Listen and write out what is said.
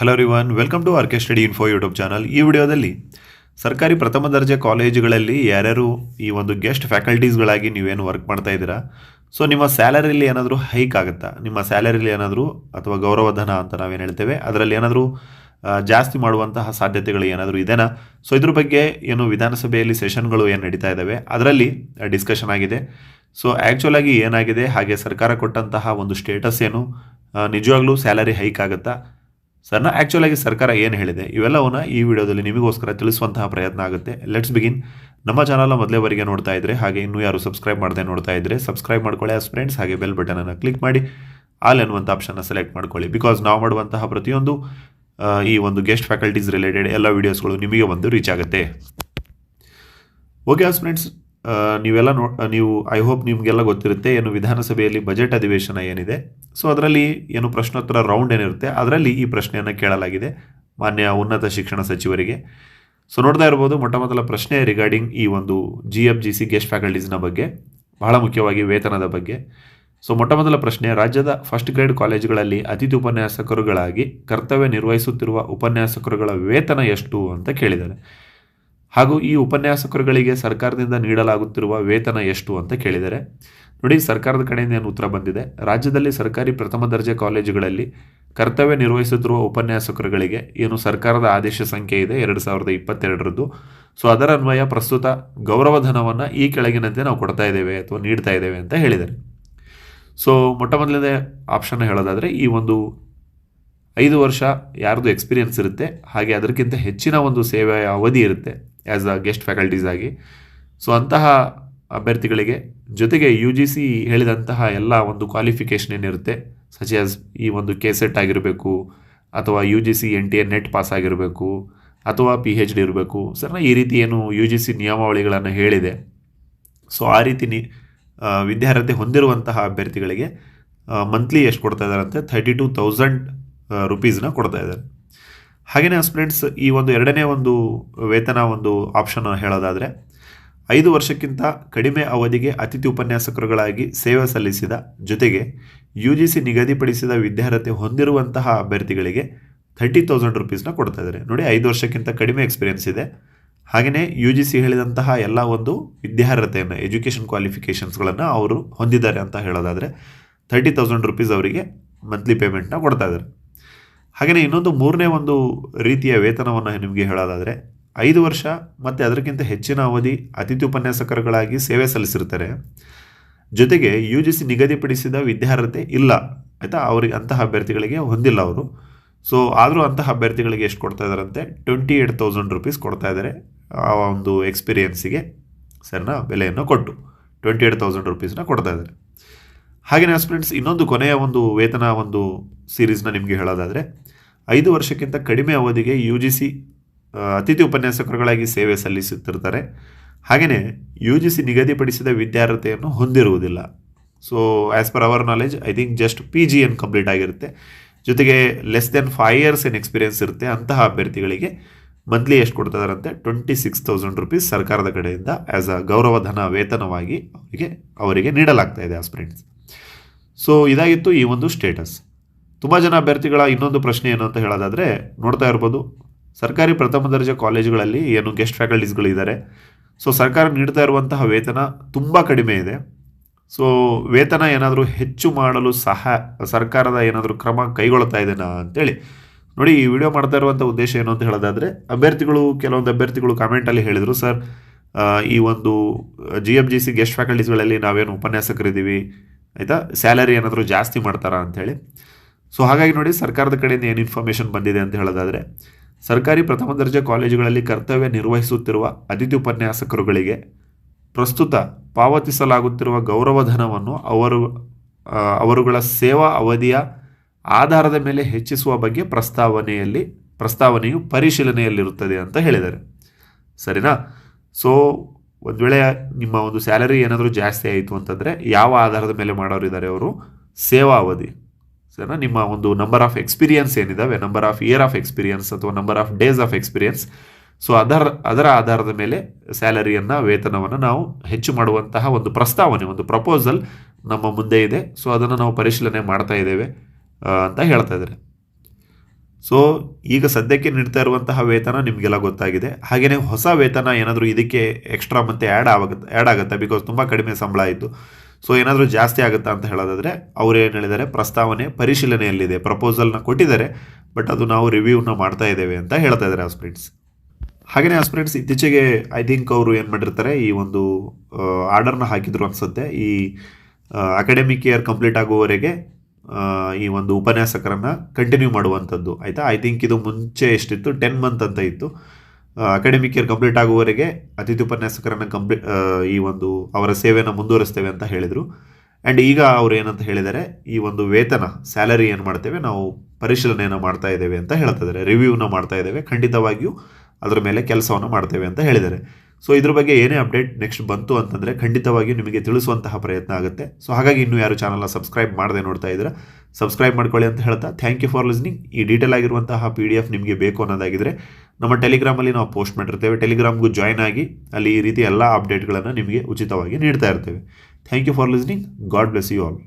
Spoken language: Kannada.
Hello ರಿವನ್ welcome to RK study info YouTube channel ಈ ವಿಡಿಯೋದಲ್ಲಿ ಸರ್ಕಾರಿ ಪ್ರಥಮ ದರ್ಜೆ ಕಾಲೇಜುಗಳಲ್ಲಿ ಯಾರ್ಯಾರು ಈ ಒಂದು ಗೆಸ್ಟ್ ಫ್ಯಾಕಲ್ಟೀಸ್ಗಳಾಗಿ ನೀವೇನು ವರ್ಕ್ ಮಾಡ್ತಾ ಇದ್ದೀರಾ? ಸೊ ನಿಮ್ಮ ಸ್ಯಾಲರಿಲಿ ಏನಾದರೂ ಹೈಕ್ ಆಗುತ್ತಾ? ನಿಮ್ಮ ಸ್ಯಾಲರಿಲಿ ಏನಾದರೂ ಅಥವಾ ಗೌರವಧನ ಅಂತ ನಾವೇನು ಹೇಳ್ತೇವೆ, ಅದರಲ್ಲಿ ಏನಾದರೂ ಜಾಸ್ತಿ ಮಾಡುವಂತಹ ಸಾಧ್ಯತೆಗಳು ಏನಾದರೂ ಇದೆನಾ? ಸೊ ಇದ್ರ ಬಗ್ಗೆ ಏನು ವಿಧಾನಸಭೆಯಲ್ಲಿ ಸೆಷನ್ಗಳು ಏನು ನಡೀತಾ ಇದ್ದಾವೆ ಅದರಲ್ಲಿ ಡಿಸ್ಕಷನ್ ಆಗಿದೆ. ಸೊ ಆ್ಯಕ್ಚುಲ್ ಆಗಿ ಏನಾಗಿದೆ, ಹಾಗೆ ಸರ್ಕಾರ ಕೊಟ್ಟಂತಹ ಒಂದು ಸ್ಟೇಟಸ್ ಏನು ನಿಜವಾಗ್ಲೂ ಸ್ಯಾಲರಿ ಹೈಕ್ ಆಗುತ್ತಾ? ಸರ್ನ ಆ್ಯಕ್ಚುಲ್ ಆಗಿ ಸರ್ಕಾರ ಏನು ಹೇಳಿದೆ, ಇವೆಲ್ಲವನ್ನ ಈ ವಿಡಿಯೋದಲ್ಲಿ ನಿಮಗೋಸ್ಕರ ತಿಳಿಸುವಂತಹ ಪ್ರಯತ್ನ ಆಗುತ್ತೆ. ಲೆಟ್ಸ್ ಬಿಗಿನ್ ನಮ್ಮ ಚಾನಲ್ ಮೊದಲೇವರೆಗೆ ನೋಡ್ತಾ ಇದ್ರೆ, ಹಾಗೆ ಇನ್ನೂ ಯಾರು ಸಬ್ಸ್ಕ್ರೈಬ್ ಮಾಡದೆ ನೋಡ್ತಾ ಇದ್ರೆ ಸಬ್ಸ್ಕ್ರೈಬ್ ಮಾಡ್ಕೊಳ್ಳಿ ಆಸ್ ಫ್ರೆಂಡ್ಸ್ ಹಾಗೆ ಬೆಲ್ ಬಟನನ್ನು ಕ್ಲಿಕ್ ಮಾಡಿ ಆಲ್ ಎನ್ನುವಂಥ ಆಪ್ಷನ್ನ ಸೆಲೆಕ್ಟ್ ಮಾಡ್ಕೊಳ್ಳಿ. ಬಿಕಾಸ್ ನಾವು ಮಾಡುವಂತಹ ಪ್ರತಿಯೊಂದು ಈ ಒಂದು ಗೆಸ್ಟ್ ಫ್ಯಾಕಲ್ಟೀಸ್ ರಿಲೇಟೆಡ್ ಎಲ್ಲ ವೀಡಿಯೋಸ್ಗಳು ನಿಮಗೆ ಒಂದು ರೀಚ್ ಆಗುತ್ತೆ. ಓಕೆ ಆಸ್ ಫ್ರೆಂಡ್ಸ್ ನೀವೆಲ್ಲ ನೋ ನೀವು ಐ ಹೋಪ್ ನಿಮಗೆಲ್ಲ ಗೊತ್ತಿರುತ್ತೆ ಏನು ವಿಧಾನಸಭೆಯಲ್ಲಿ ಬಜೆಟ್ ಅಧಿವೇಶನ ಏನಿದೆ. ಸೊ ಅದರಲ್ಲಿ ಏನು ಪ್ರಶ್ನೋತ್ತರ ರೌಂಡ್ ಏನಿರುತ್ತೆ, ಅದರಲ್ಲಿ ಈ ಪ್ರಶ್ನೆಯನ್ನು ಕೇಳಲಾಗಿದೆ ಮಾನ್ಯ ಉನ್ನತ ಶಿಕ್ಷಣ ಸಚಿವರಿಗೆ. ಸೊ ನೋಡ್ತಾ ಇರ್ಬೋದು ಮೊಟ್ಟ ಮೊದಲ ಪ್ರಶ್ನೆ ರಿಗಾರ್ಡಿಂಗ್ ಈ ಒಂದು G F G C guest ಫ್ಯಾಕಲ್ಟೀಸ್ನ ಬಗ್ಗೆ, ಬಹಳ ಮುಖ್ಯವಾಗಿ ವೇತನದ ಬಗ್ಗೆ. ಸೊ ಮೊಟ್ಟ ಮೊದಲ ಪ್ರಶ್ನೆ, ರಾಜ್ಯದ ಫಸ್ಟ್ ಗ್ರೇಡ್ ಕಾಲೇಜುಗಳಲ್ಲಿ ಅತಿಥಿ ಉಪನ್ಯಾಸಕರುಗಳಾಗಿ ಕರ್ತವ್ಯ ನಿರ್ವಹಿಸುತ್ತಿರುವ ಉಪನ್ಯಾಸಕರುಗಳ ವೇತನ ಎಷ್ಟು ಅಂತ ಕೇಳಿದ್ದಾರೆ. ಹಾಗೂ ಈ ಉಪನ್ಯಾಸಕರುಗಳಿಗೆ ಸರ್ಕಾರದಿಂದ ನೀಡಲಾಗುತ್ತಿರುವ ವೇತನ ಎಷ್ಟು ಅಂತ ಕೇಳಿದರೆ, ನೋಡಿ ಸರ್ಕಾರದ ಕಡೆಯಿಂದ ಏನು ಉತ್ತರ ಬಂದಿದೆ. ರಾಜ್ಯದಲ್ಲಿ ಸರ್ಕಾರಿ ಪ್ರಥಮ ದರ್ಜೆ ಕಾಲೇಜುಗಳಲ್ಲಿ ಕರ್ತವ್ಯ ನಿರ್ವಹಿಸುತ್ತಿರುವ ಉಪನ್ಯಾಸಕರುಗಳಿಗೆ ಏನು ಸರ್ಕಾರದ ಆದೇಶ ಸಂಖ್ಯೆ ಇದೆ? ಎರಡು ಸಾವಿರದ ಇಪ್ಪತ್ತೆರಡರದ್ದು. ಸೊ, ಅದರ ಅನ್ವಯ ಪ್ರಸ್ತುತ ಗೌರವಧನವನ್ನು ಈ ಕೆಳಗಿನಂತೆ ನಾವು ಕೊಡ್ತಾ ಇದ್ದೇವೆ ಅಥವಾ ನೀಡ್ತಾ ಇದ್ದೇವೆ ಅಂತ ಹೇಳಿದ್ದಾರೆ. ಸೊ ಮೊಟ್ಟ ಮೊದಲನೇ ಆಪ್ಷನ್ ಹೇಳೋದಾದರೆ, ಈ ಒಂದು ಐದು ವರ್ಷ ಯಾರ್ದು ಎಕ್ಸ್ಪೀರಿಯನ್ಸ್ ಇರುತ್ತೆ, ಹಾಗೆ ಅದಕ್ಕಿಂತ ಹೆಚ್ಚಿನ ಒಂದು ಸೇವೆಯ ಅವಧಿ ಇರುತ್ತೆ. ಆ್ಯಸ್ ಅ ಗೆಸ್ಟ್ ಫ್ಯಾಕಲ್ಟೀಸ್ ಆಗಿ. ಸೊ ಅಂತಹ ಅಭ್ಯರ್ಥಿಗಳಿಗೆ ಜೊತೆಗೆ ಯು ಜಿ ಸಿ ಹೇಳಿದಂತಹ ಎಲ್ಲ ಒಂದು ಕ್ವಾಲಿಫಿಕೇಷನ್ ಏನಿರುತ್ತೆ ಸಚ್ ಆಸ್ ಈ ಒಂದು ಕೆ ಸೆಟ್ ಆಗಿರಬೇಕು, ಅಥವಾ U G C N T A NET pass ಆಗಿರಬೇಕು, ಅಥವಾ ಪಿ ಹೆಚ್ ಡಿ ಇರಬೇಕು ಸರ್ನ ಈ ರೀತಿ ಏನು ಯು ಜಿ ಸಿ ನಿಯಮಾವಳಿಗಳನ್ನು ಹೇಳಿದೆ. ಸೊ ಆ ರೀತಿ ನಿ ವಿದ್ಯಾರ್ಹತೆ ಹೊಂದಿರುವಂತಹ ಅಭ್ಯರ್ಥಿಗಳಿಗೆ ಮಂತ್ಲಿ ಎಷ್ಟು ಕೊಡ್ತಾ ಇದ್ದಾರೆ ಅಂತ ಥರ್ಟಿ ಟು ತೌಸಂಡ್ ರುಪೀಸ್ನ ಕೊಡ್ತಾ ಇದ್ದಾರೆ. ಹಾಗೆಯೇ ಸ್ಟೂಡೆಂಟ್ಸ್ ಈ ಒಂದು ಎರಡನೇ ಒಂದು ವೇತನ ಒಂದು ಆಪ್ಷನ್ ಹೇಳೋದಾದರೆ, ಐದು ವರ್ಷಕ್ಕಿಂತ ಕಡಿಮೆ ಅವಧಿಗೆ ಅತಿಥಿ ಉಪನ್ಯಾಸಕರುಗಳಾಗಿ ಸೇವೆ ಸಲ್ಲಿಸಿದ ಜೊತೆಗೆ ಯು ಜಿ ಸಿ ನಿಗದಿಪಡಿಸಿದ ವಿದ್ಯಾರ್ಹತೆ ಹೊಂದಿರುವಂತಹ ಅಭ್ಯರ್ಥಿಗಳಿಗೆ ಥರ್ಟಿ ತೌಸಂಡ್ ರುಪೀಸ್ನ ಕೊಡ್ತಾ ಇದ್ದಾರೆ. ನೋಡಿ, ಐದು ವರ್ಷಕ್ಕಿಂತ ಕಡಿಮೆ ಎಕ್ಸ್ಪೀರಿಯೆನ್ಸ್ ಇದೆ. ಹಾಗೆಯೇ ಯು ಜಿ ಸಿ ಹೇಳಿದಂತಹ ಎಲ್ಲ ಒಂದು ವಿದ್ಯಾರ್ಹತೆಯನ್ನು ಎಜುಕೇಷನ್ ಕ್ವಾಲಿಫಿಕೇಷನ್ಸ್ಗಳನ್ನು ಅವರು ಹೊಂದಿದ್ದಾರೆ ಅಂತ ಹೇಳೋದಾದರೆ ಥರ್ಟಿ ತೌಸಂಡ್ ರುಪೀಸ್ ಅವರಿಗೆ ಮಂತ್ಲಿ ಪೇಮೆಂಟ್ನ ಕೊಡ್ತಾ ಇದ್ದಾರೆ. ಹಾಗೆಯೇ ಇನ್ನೊಂದು ಮೂರನೇ ಒಂದು ರೀತಿಯ ವೇತನವನ್ನು ನಿಮಗೆ ಹೇಳೋದಾದರೆ, ಐದು ವರ್ಷ ಮತ್ತು ಅದಕ್ಕಿಂತ ಹೆಚ್ಚಿನ ಅವಧಿ ಅತಿಥಿ ಉಪನ್ಯಾಸಕರುಗಳಾಗಿ ಸೇವೆ ಸಲ್ಲಿಸಿರ್ತಾರೆ ಜೊತೆಗೆ ಯು ಜಿ ಸಿ ನಿಗದಿಪಡಿಸಿದ ವಿದ್ಯಾರ್ಹತೆ ಇಲ್ಲ. ಆಯಿತಾ? ಅವರಿಗೆ ಅಂತಹ ಅಭ್ಯರ್ಥಿಗಳಿಗೆ ಹೊಂದಿಲ್ಲ ಅವರು. ಸೊ ಆದರೂ ಅಂತಹ ಅಭ್ಯರ್ಥಿಗಳಿಗೆ ಎಷ್ಟು ಕೊಡ್ತಾ ಇದ್ದಾರಂತೆ? ಟ್ವೆಂಟಿ ಏಟ್ ತೌಸಂಡ್ ರುಪೀಸ್ ಕೊಡ್ತಾ ಇದ್ದಾರೆ. ಆ ಒಂದು ಎಕ್ಸ್ಪೀರಿಯನ್ಸಿಗೆ ಸರ್ನ? ಬೆಲೆಯನ್ನು ಕೊಟ್ಟು ಟ್ವೆಂಟಿ ಏಟ್ ತೌಸಂಡ್ ರುಪೀಸ್ನ ಕೊಡ್ತಾ ಇದ್ದಾರೆ. ಹಾಗೆಯೇ ಸ್ಟೂಡೆಂಟ್ಸ್ ಇನ್ನೊಂದು ಕೊನೆಯ ಒಂದು ವೇತನ ಒಂದು ಸೀರೀಸ್ನ ನಿಮಗೆ ಹೇಳೋದಾದರೆ, ಐದು ವರ್ಷಕ್ಕಿಂತ ಕಡಿಮೆ ಅವಧಿಗೆ ಯು ಜಿ ಸಿ ಅತಿಥಿ ಉಪನ್ಯಾಸಕರುಗಳಾಗಿ ಸೇವೆ ಸಲ್ಲಿಸುತ್ತಿರ್ತಾರೆ. ಹಾಗೆಯೇ ಯು ಜಿ ಸಿ ನಿಗದಿಪಡಿಸಿದ ವಿದ್ಯಾರ್ಹತೆಯನ್ನು ಹೊಂದಿರುವುದಿಲ್ಲ. So as per our knowledge I think just P G N complete ಆಗಿರುತ್ತೆ. ಜೊತೆಗೆ ಲೆಸ್ ದೆನ್ ಫೈವ್ ಇಯರ್ಸ್ ಏನು ಎಕ್ಸ್ಪೀರಿಯೆನ್ಸ್ ಇರುತ್ತೆ. ಅಂತಹ ಅಭ್ಯರ್ಥಿಗಳಿಗೆ ಮಂತ್ಲಿ ಎಷ್ಟು ಕೊಡ್ತಾರಂತೆ? ಟ್ವೆಂಟಿ ಸಿಕ್ಸ್ ತೌಸಂಡ್ ರುಪೀಸ್ ಸರ್ಕಾರದ ಕಡೆಯಿಂದ ಆ್ಯಸ್ ಅ ಗೌರವಧನ ವೇತನವಾಗಿ ಅವರಿಗೆ ಅವರಿಗೆ ನೀಡಲಾಗ್ತಾ ಇದೆ ಆಸ್ಪಿರೆಂಟ್ಸ್ ಸೊ ಇದಾಗಿತ್ತು ಈ ಒಂದು ಸ್ಟೇಟಸ್ ತುಂಬ ಜನ ಅಭ್ಯರ್ಥಿಗಳ ಇನ್ನೊಂದು ಪ್ರಶ್ನೆ ಏನು ಅಂತ ಹೇಳೋದಾದರೆ, ನೋಡ್ತಾ ಇರ್ಬೋದು, ಸರ್ಕಾರಿ ಪ್ರಥಮ ದರ್ಜೆ ಕಾಲೇಜುಗಳಲ್ಲಿ ಏನು ಗೆಸ್ಟ್ ಫ್ಯಾಕಲ್ಟೀಸ್ಗಳಿದ್ದಾರೆ ಸೊ ಸರ್ಕಾರ ನೀಡ್ತಾ ಇರುವಂತಹ ವೇತನ ತುಂಬ ಕಡಿಮೆ ಇದೆ. ಸೊ ವೇತನ ಏನಾದರೂ ಹೆಚ್ಚು ಮಾಡಲು ಸಹ ಸರ್ಕಾರದ ಏನಾದರೂ ಕ್ರಮ ಕೈಗೊಳ್ತಾ ಇದೆನಾ ಅಂತೇಳಿ. ನೋಡಿ, ಈ ವಿಡಿಯೋ ಮಾಡ್ತಾ ಇರುವಂಥ ಉದ್ದೇಶ ಏನು ಅಂತ ಹೇಳೋದಾದರೆ, ಅಭ್ಯರ್ಥಿಗಳು, ಕೆಲವೊಂದು ಅಭ್ಯರ್ಥಿಗಳು ಕಾಮೆಂಟಲ್ಲಿ ಹೇಳಿದರು, ಸರ್ ಈ ಒಂದು G M G C guest ಫ್ಯಾಕಲ್ಟೀಸ್ಗಳಲ್ಲಿ ನಾವೇನು ಉಪನ್ಯಾಸಕರಿದ್ದೀವಿ ಆಯಿತಾ? ಸ್ಯಾಲರಿ ಏನಾದರೂ ಜಾಸ್ತಿ ಮಾಡ್ತಾರಾ ಅಂಥೇಳಿ. ಸೊ ಹಾಗಾಗಿ ನೋಡಿ ಸರ್ಕಾರದ ಕಡೆಯಿಂದ ಏನು ಇನ್ಫಾರ್ಮೇಷನ್ ಬಂದಿದೆ ಅಂತ ಹೇಳೋದಾದರೆ, ಸರ್ಕಾರಿ ಪ್ರಥಮ ದರ್ಜೆ ಕಾಲೇಜುಗಳಲ್ಲಿ ಕರ್ತವ್ಯ ನಿರ್ವಹಿಸುತ್ತಿರುವ ಅತಿಥಿ ಉಪನ್ಯಾಸಕರುಗಳಿಗೆ ಪ್ರಸ್ತುತ ಪಾವತಿಸಲಾಗುತ್ತಿರುವ ಗೌರವಧನವನ್ನು ಅವರು ಅವರುಗಳ ಸೇವಾ ಅವಧಿಯ ಆಧಾರದ ಮೇಲೆ ಹೆಚ್ಚಿಸುವ ಬಗ್ಗೆ ಪ್ರಸ್ತಾವನೆಯಲ್ಲಿ, ಪ್ರಸ್ತಾವನೆಯು ಪರಿಶೀಲನೆಯಲ್ಲಿರುತ್ತದೆ ಅಂತ ಹೇಳಿದ್ದಾರೆ. ಸರಿನಾ? ಸೊ ಒಂದು ವೇಳೆ ನಿಮ್ಮ ಒಂದು ಸ್ಯಾಲರಿ ಏನಾದರೂ ಜಾಸ್ತಿ ಆಯಿತು ಅಂತಂದರೆ ಯಾವ ಆಧಾರದ ಮೇಲೆ ಮಾಡೋರಿದ್ದಾರೆ ಅವರು? ಸೇವಾ ಅವಧಿ ಸರಿನಾ? ನಿಮ್ಮ ಒಂದು number of experience ಏನಿದಾವೆ? Number of year of experience ಅಥವಾ number of days of experience so ಅದರ ಅದರ ಆಧಾರದ ಮೇಲೆ ಸ್ಯಾಲರಿಯನ್ನು, ವೇತನವನ್ನು ನಾವು ಹೆಚ್ಚು ಮಾಡುವಂತಹ ಒಂದು ಪ್ರಸ್ತಾವನೆ, ಒಂದು ಪ್ರಪೋಸಲ್ ನಮ್ಮ ಮುಂದೆ ಇದೆ. ಸೊ ಅದನ್ನು ನಾವು ಪರಿಶೀಲನೆ ಮಾಡ್ತಾ ಇದ್ದೇವೆ ಅಂತ ಹೇಳ್ತಾ ಇದ್ದಾರೆ. ಸೊ ಈಗ ಸದ್ಯಕ್ಕೆ ನೀಡ್ತಾ ಇರುವಂತಹ ವೇತನ ನಿಮಗೆಲ್ಲ ಗೊತ್ತಾಗಿದೆ. ಹಾಗೆಯೇ ಹೊಸ ವೇತನ ಏನಾದರೂ ಇದಕ್ಕೆ ಎಕ್ಸ್ಟ್ರಾ ಮತ್ತೆ ಆ್ಯಡ್ ಆಗುತ್ತೆ ಆ್ಯಡ್ ಆಗುತ್ತೆ? ಬಿಕಾಸ್ ತುಂಬ ಕಡಿಮೆ ಸಂಬಳ ಇತ್ತು. ಸೊ ಏನಾದರೂ ಜಾಸ್ತಿ ಆಗುತ್ತಾ ಅಂತ ಹೇಳೋದಾದರೆ, ಅವ್ರು ಏನು ಹೇಳಿದ್ದಾರೆ? ಪ್ರಸ್ತಾವನೆ ಪರಿಶೀಲನೆಯಲ್ಲಿದೆ. ಪ್ರಪೋಸಲ್ನ ಕೊಟ್ಟಿದ್ದಾರೆ. ಬಟ್ ಅದು ನಾವು ರಿವ್ಯೂನ ಮಾಡ್ತಾ ಇದ್ದೇವೆ ಅಂತ ಹೇಳ್ತಾ ಇದ್ದಾರೆ ಆಸ್ಪಿರೆಂಟ್ಸ್ ಹಾಗೆಯೇ ಆಸ್ಪಿರೆಂಟ್ಸ್ ಇತ್ತೀಚೆಗೆ ಐ ಥಿಂಕ್ ಅವರು ಏನು ಮಾಡಿರ್ತಾರೆ? ಈ ಒಂದು ಆರ್ಡರ್ನ ಹಾಕಿದ್ರು ಅನಿಸುತ್ತೆ. ಈ ಅಕಾಡೆಮಿಕ್ ಇಯರ್ ಕಂಪ್ಲೀಟ್ ಆಗುವವರೆಗೆ ಈ ಒಂದು ಉಪನ್ಯಾಸಕರನ್ನು ಕಂಟಿನ್ಯೂ ಮಾಡುವಂಥದ್ದು. ಆಯಿತಾ? ಐ ಥಿಂಕ್ ಇದು ಮುಂಚೆ ಎಷ್ಟಿತ್ತು? ಟೆನ್ ಮಂತ್ ಅಂತ ಇತ್ತು. ಅಕಾಡೆಮಿಕ್ ಇಯರ್ ಕಂಪ್ಲೀಟ್ ಆಗುವವರೆಗೆ ಅತಿಥಿ ಉಪನ್ಯಾಸಕರನ್ನು ಕಂಪ್ಲೀಟ್ ಈ ಒಂದು ಅವರ ಸೇವೆಯನ್ನು ಮುಂದುವರಿಸ್ತೇವೆ ಅಂತ ಹೇಳಿದರು. ಆ್ಯಂಡ್ ಈಗ ಅವರು ಏನಂತ ಹೇಳಿದರೆ, ಈ ಒಂದು ವೇತನ ಸ್ಯಾಲರಿ ಏನು ಮಾಡ್ತೇವೆ? ನಾವು ಪರಿಶೀಲನೆಯನ್ನು ಮಾಡ್ತಾ ಇದ್ದೇವೆ ಅಂತ ಹೇಳ್ತಾ ಇದ್ದಾರೆ. ರಿವ್ಯೂನ ಮಾಡ್ತಾ ಇದ್ದೇವೆ. ಖಂಡಿತವಾಗಿಯೂ ಅದರ ಮೇಲೆ ಕೆಲಸವನ್ನು ಮಾಡ್ತೇವೆ ಅಂತ ಹೇಳಿದ್ದಾರೆ. ಸೊ ಇದ್ರ ಬಗ್ಗೆ ಏನೇ ಅಪ್ಡೇಟ್ ನೆಕ್ಸ್ಟ್ ಬಂತು ಅಂತಂದರೆ ಖಂಡಿತವಾಗಿಯೂ ನಿಮಗೆ ತಿಳಿಸುವಂತಹ ಪ್ರಯತ್ನ ಆಗುತ್ತೆ. ಸೊ ಹಾಗಾಗಿ ಇನ್ನೂ ಯಾರು ಚಾನಲ್ನ ಸಬ್ಸ್ಕ್ರೈಬ್ ಮಾಡದೆ ನೋಡ್ತಾ ಇದ್ದೀರಾ ಸಬ್ಸ್ಕ್ರೈಬ್ ಮಾಡ್ಕೊಳ್ಳಿ ಅಂತ ಹೇಳ್ತಾ ಥ್ಯಾಂಕ್ ಯು ಫಾರ್ ಲಿಸ್ನಿಂಗ್ ಈ ಡೀಟೇಲ್ ಆಗಿರುವಂತಹ ಪಿ ಡಿ ಎಫ್ ನಿಮಗೆ ಬೇಕು ಅನ್ನೋದಾಗಿದ್ದರೆ ನಮ್ಮ ಟೆಲಿಗ್ರಾಮಲ್ಲಿ ನಾವು ಪೋಸ್ಟ್ ಮಾಡಿರ್ತೇವೆ. ಟೆಲಿಗ್ರಾಮ್ಗೂ ಜಾಯ್ನ್ ಆಗಿ ಅಲ್ಲಿ ಈ ರೀತಿ ಎಲ್ಲ ಅಪ್ಡೇಟ್ಗಳನ್ನು ನಿಮಗೆ ಉಚಿತವಾಗಿ ನೀಡ್ತಾ ಇರ್ತೇವೆ. Thank you for listening God bless you all